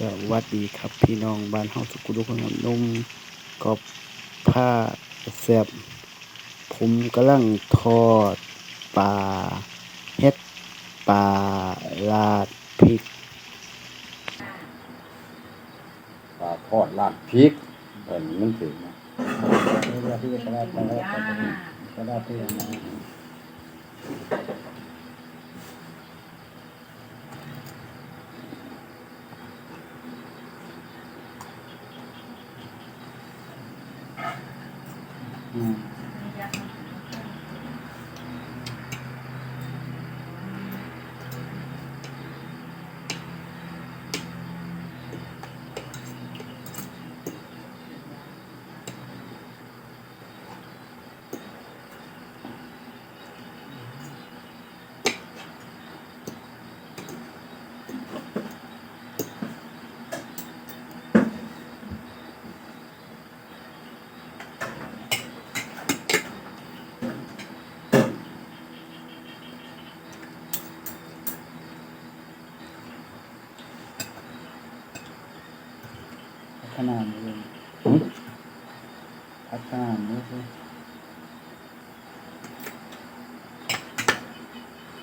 สวัสดีครับพี่น้องบ้านเฮาสุกุทุกนนุ่มกอบผ้าแซบผมกำลังทอดปลาเฮ็ดปลาลาดพริกปลาทอดราดพริกเอิ้นมันถึงนะเรือที่กระดาษกระดาษกระดาษ ฒนาเลยหึพัฒนาเลยสิ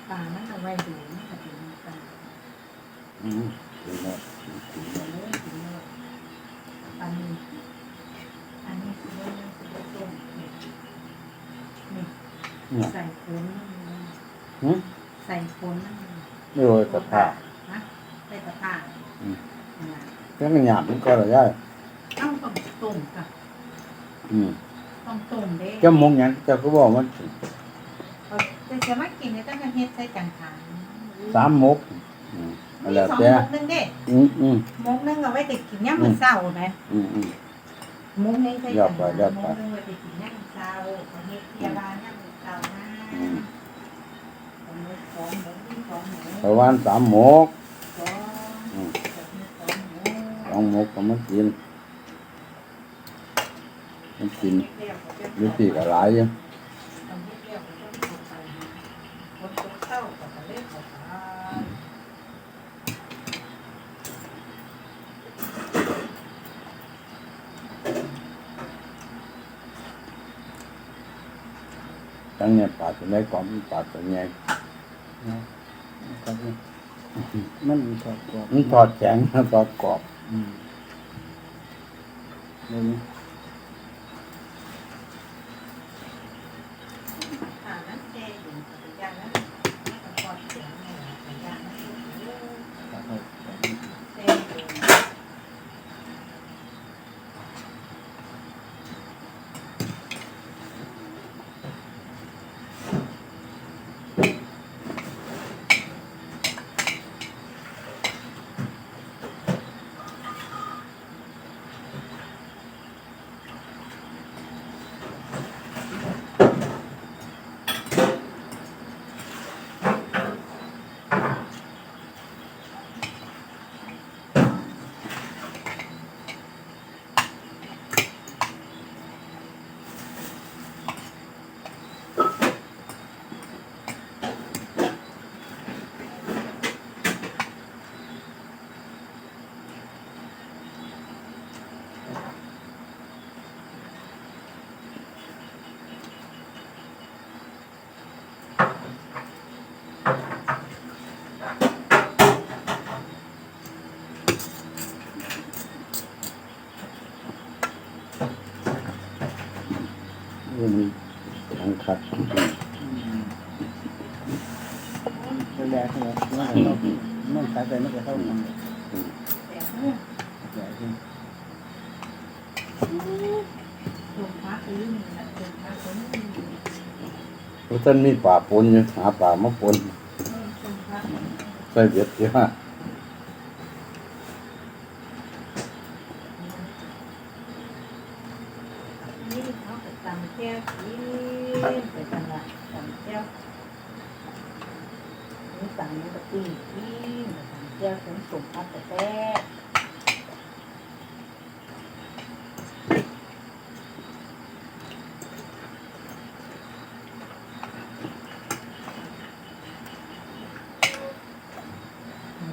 ปลามันเอาไว้ดูมันก็เป็นปลาอืมถึงแล้วเอาเลยถึงแล้วปลานี้อันนี้คือว่ามันคือว่าต้มนี่นี่เนี่ยใส่โคนมันเลยหึใส่โคนมันเลยไม่โรยกระทะฮะใส่กระทะอืม นั่นล่ะแล้วมันหยาบมันก็ละยายต้องต้องต้มกับอืมต้องต้มเด้เจ้ามงหยังเจ้าก็บอกมันเอาแต่จะมากินเนี่ยต้องการเฮ็ดใส่จังหันสามมกอืมมีแล้วสองแต่มกหนึงเด้อืมอืมมกหนึงเอาไว้แต่กินยามมื้อเช้านะอืมอืมมุ้งนี่ใช่ยอดไปยอดไปมุ้งนึงไว้ไปกินย่างเช้าประเทศเทียบานย่างเช้านะอืมของหมูของหมูที่ของหมู ประมาณสามมก ของ อืม แบบนี้ของหมู สองมกก็มากินมันกินเรียกว่าเป็นวิธีก็หลายอยู่ทำให้เรียกว่าเป็นคนไปหาคนตกเข้ากับทะเลเขาไปทั้งเนี่ยปลาตัวไหนก่อนปลาตัวใหญ่นะครับมันทอดกรอบมันทอดแข็งมันทอดกรอบ อืมเลย อ่านั้นแกอยู่กับยางนั้นมันก็ทอดเสียงเนี่ยกับยางนั้นเยอะ ครับ เต้น มันมี ทางคัดตัวแรกเนี่ยมันก็ต้องมันขายไปมันก็เท่ากันแต่เมื่อใหญ่ขึ้นลงพักหรือมีนะลงพักคนนี้มีเพราะท่านมีป่าปนอยู่หาป่ามาปนใส่เบ็ดเยอะ นี่เขาไปตำแก้วกินไปตลาดตำแก้วนี่ตำนี่ก็ตีกินไปตำแก้วผมส่งพักแต่แท้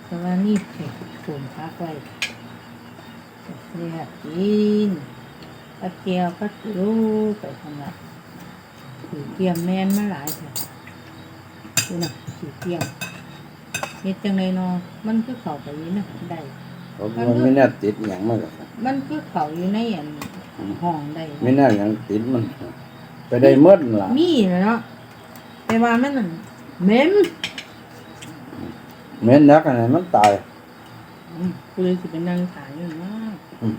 แต่ว่านี่เผ็ดส่วน พักไว้เนี่ยกินตะเกียวก็รู้ไปทำละถือเกียมแมนมาหลายค่ะดูนะถือเกียมเฮ็ดจังเลยเนาะมันคือเข้าไปอยู่นะได้มันไม่น่าติดอย่างมากหรอกมันคือเข้าอยู่ในอันห้องได้ไม่น่าอย่างติดมัน ไปได้เมื่อหล่ะมีนะเนาะแต่ว่ามันนั่นเหม็นเหม็นนักอะไรมันตาย กูเลยสิไปนั่งขายอยู่นะอืม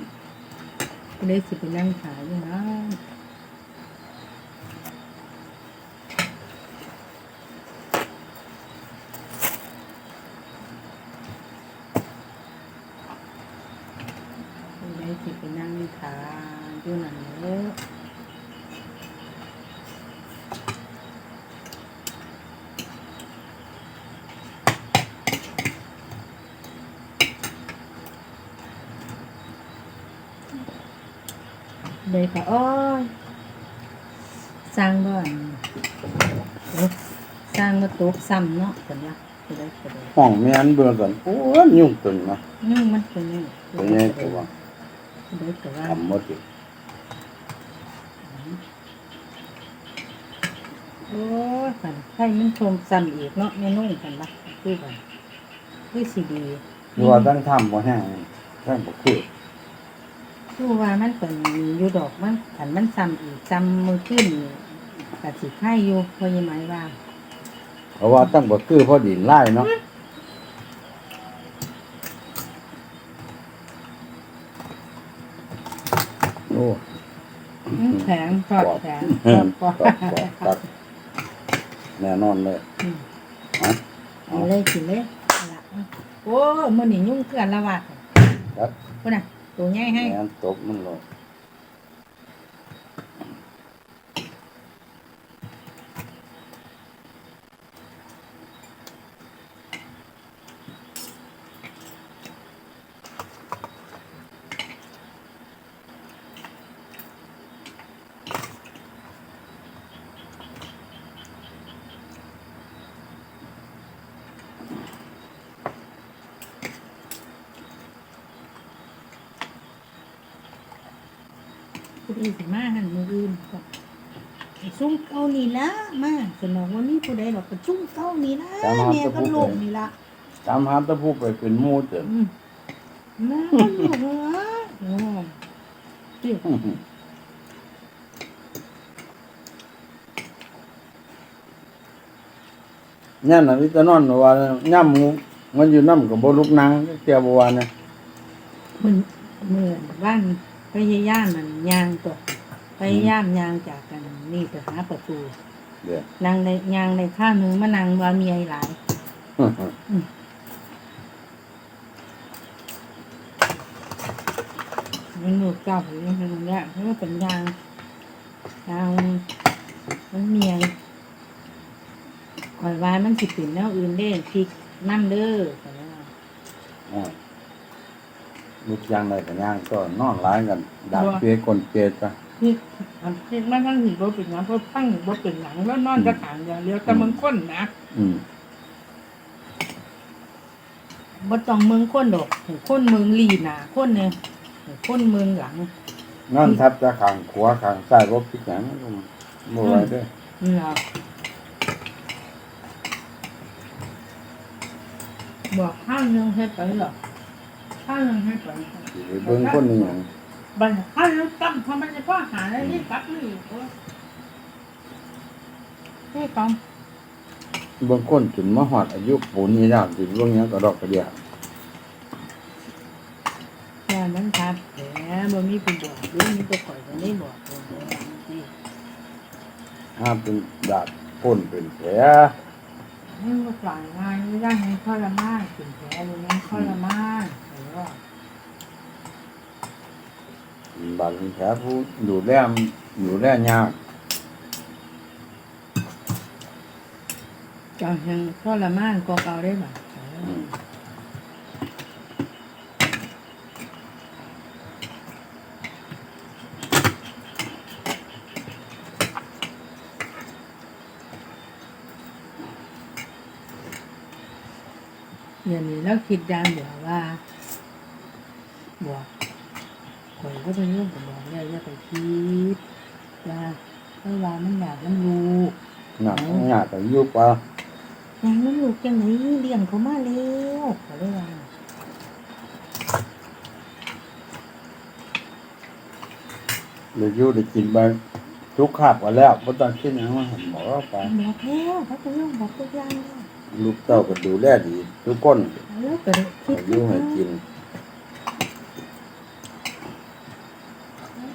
กูเลยสิไปนั่งขายอยู่นะกูเลยสิไปนั่งขายอยู่นั่นเด้อ เลยค่ะโอ้ยสร้างบ่อนโอ๊ะสร้างมาตกซ้ำเนาะคนละกูเลยกูเลยห้องแม่นเบื่อกันโอ้ยยุ่งตึงนะนึ่งมันเป็นยังเป็นไงตัวว่ากูเลยกูว่าทำหมดอยู่โอ้ยขันไข่มันชมซ้ำอีกเนาะเมนูกันละคือกันคือสีดีดูว่าตั้งทำบ่แห้งทั้งบ่คือ คือว่ามันเป็นอยู่ดอกมันขันมันซ้ำอีกซ้ำมือขึ้นกับสีไข่อยู่พอยังไหมว่าเพราะว่าตั้งบ่คือเพราะดินไล่เนาะโอ้อื้อแข็งทอดแข็งทอือมดกว่าตัดตัดแน่นอนเลยอืมฮะเอาเลยกินเลยเอาละโอ้มื่อนี้ยุ่งเกลือนละวัดครับคนน่ะ ตัวใหญ่ให้ แม่นตบมันเลย ผู้ใดสิมาหันมืออื่นก็ไอ้ซุ่มเก่านี่ละมาสนองว่ามีผู้ใดหรอกก็ซุ่มเก่านี่ละแม่ก็ลูกนี่ละตามหาแตะผู้ไปเป็นหมู่เติมอืมมาลูกเหรอโอ้เดี๋ยวย่านน่ะวิตานอนว่าย่ำหมูมันอยู่น้ำกับบ่ลุกนางเที่ยวบ่ว่านะ มันเหมือนว่าน พยายามมันยางตัวพยายามยางจากกันนี่ไปหาประตูเดี๋ยวนางในยางในข้างหนึงมานางว่ามีไอ้หลายมันหนูเก่าหรือมันเนี่ยเพราะว่าเป็นยางยางมันเมียงคอยว่ามันสิเป็นแนวอื่นเด้พริกน้ำเด้อแต่ว่าอ่า ลุกยางใดก็ย่างก็นอนหลายกันดักเปียคนเกตจ้ะพริกอันพริกมันทั้งหิบ่เป็นหยังเพราะตั้งหิบ่เป็นหยังแล้วนอนกระถางอย่างเดียวแต่เมืองค้นนะอืมบ่ต้องเมืองค้นดอกให้คนเมืองลีหนาคนเนี่ยให้คนเมืองหลังนอนทับจะข้างขวาข้างซ้ายบ่พิกหยังมันบ่ไหวเด้อนี่ล่ะบอกข้างหนึงให้ไปหรอก ข้างหนึงให้สิไปเบิ่งคนนี่หยังบันข้างหนึงตั้งทำไมจะพ่อหาอะไรนี่กลับนี่โอ้ยนี่กองเบิ่งคนจนมาฮอดอายุปูนนี่แล้วสิเบิ่งหยังก็ดอกกระเดียแค่นั้นครับแหมบ่มีผู้บอกหรือมีแต่ข่อยก็ได้บอกห้ามเป็นดาดพ่นเป็นแผลมันก็ปล่อยงานไม่ได้ให้ทรมานเป็นแผลเลยนะทรมานแต่ว่า บาดเป็นแผลผู้ดูแลอยู่แลยากเจะยังทรมานก็เก่าได้บ่ะอืมอย่างนี้แล้วคิดอย่างเดียวว่า บอกก็ไปเรื่องกับบอกอย่าอย่าไปคิดว่าเพราะว่ามันอยากมันรู้หนักหนักแต่ยุบว่าอยากมันรู้จังไหนเลี้ยงเขามาแล้วก็เลยว่าเลยยุบได้กินไปทุกขาบกันแล้วเพราะตอนขึ้นยังว่าบอกว่าไปบอกแล้วเขาจะต้องบอกทุกอย่างแล้วลูกเต้าก็ดูแลดี ทุกคนแล้วก็ได้คิดอายุให้กิน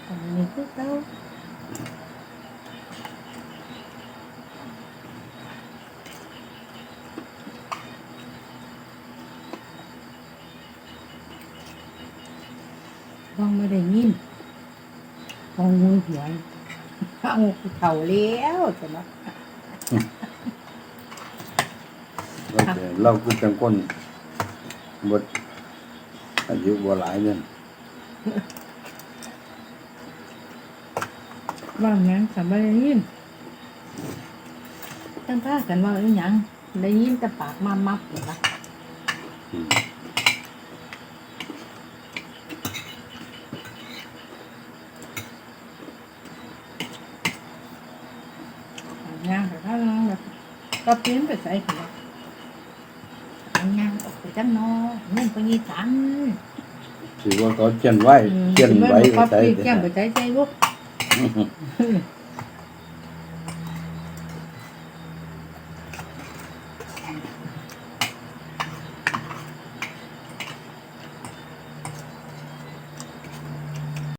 อันนี้คือเขา ลองไม่ได้ยินลองมือหวยเอาเข่าแล้วจะมาเราจะเราคือจังคนบดอายุบ่หลายเนี่ยว่าหยังสำไม่ได้ยินตั้งท่ากันว่าอีหยังได้ยินแต่ปากมามับเหรอวะ อืม งานแต่ถ้าน้องแบบก็ เปลี่ยนไปใส่กันแล้วอันงานออกไปจังนอเงินไปยี่สันถือว่าเขาเขียนไว้อืมเขียนไว้ก็ใส่เปลี่ยนไปใส่ใจลูก